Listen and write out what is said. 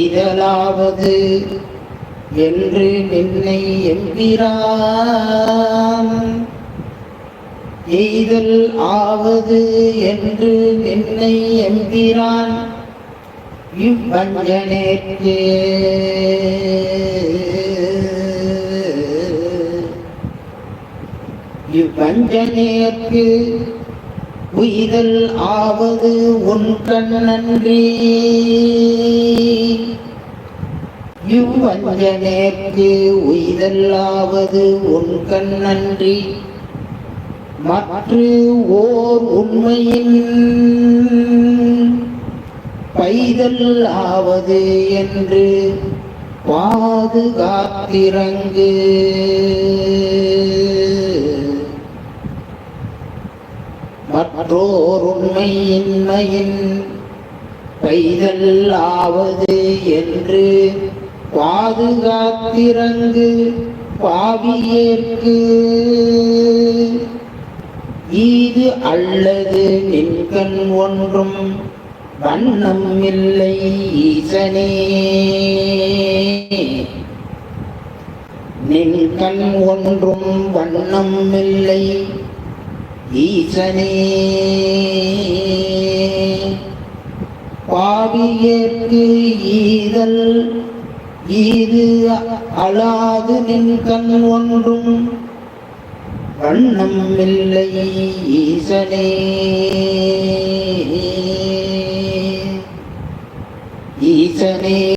இதழாவது என்று நின்னை எம்பிரான் எய்தல் ஆவது என்று நின்னை எம்பிரான் இவ்வஞ்சனேற்று. இவ்வஞ்சனேற்கு உயிரல் ஆவது உன் கண்ணன்றி இவ்வஞ்சனேற்கு உய்தல் ஆவது உன் கண்ணன்றி. மற்ற ஓர் உண்மையின் பைதல் ஆவது என்று பாதுகாத்திறங்கு. மற்றோர் உண்மையின்மையின் பைதல் ஆவது என்று பாதுகாத்திறங்கு பாவியேற்கு. ஈது அல்லது நின்கண் ஒன்றும் வண்ணம் இல்லை ஈசனே. நின்கண் ஒன்றும் வண்ணம் இல்லை ஈசனே. பாவியேற்கு ஈதல் ஈது நின் கண் ஒன்றும். வண்ணம் இல்லை ஈசனே. ஈசனே.